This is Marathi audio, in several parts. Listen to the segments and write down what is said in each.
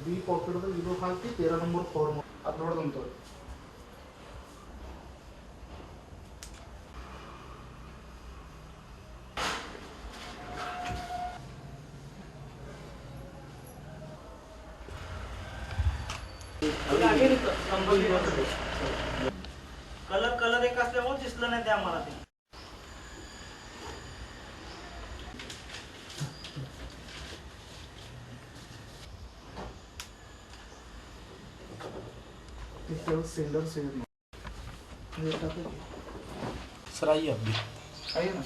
बी पॉकेट इलो हाकी तेरा नंबर फॉर्म ಅದು ನೋಡ್ದಂತ कलर कलर एक असल्यामुळे दिसलं नाही ते आम्हाला ते. सेलर सेल सर आइए आप भी ना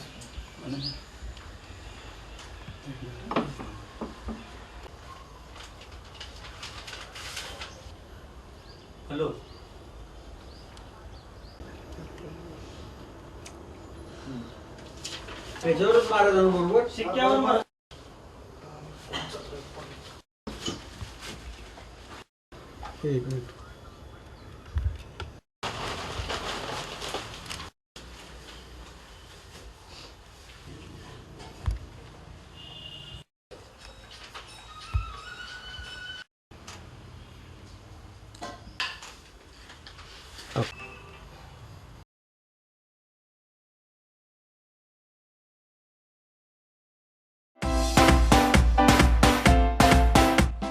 हॅलो. त्याच्यावरच मारा शिक्क्यावर मारा. एक minute.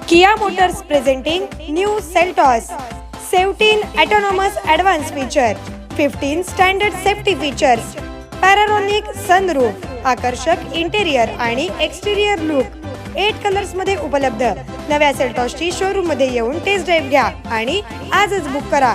Kia Motors presenting new Seltos. 17 autonomous advanced feature, 15 standard safety features, panoramic sunroof आकर्षक इंटेरियर आणि एक्सटेरियर लुक एट कलर्समध्ये उपलब्ध नव्या सेल्टॉसची शोरूममध्ये येऊन टेस्ट ड्राईव्ह घ्या आणि आजच बुक करा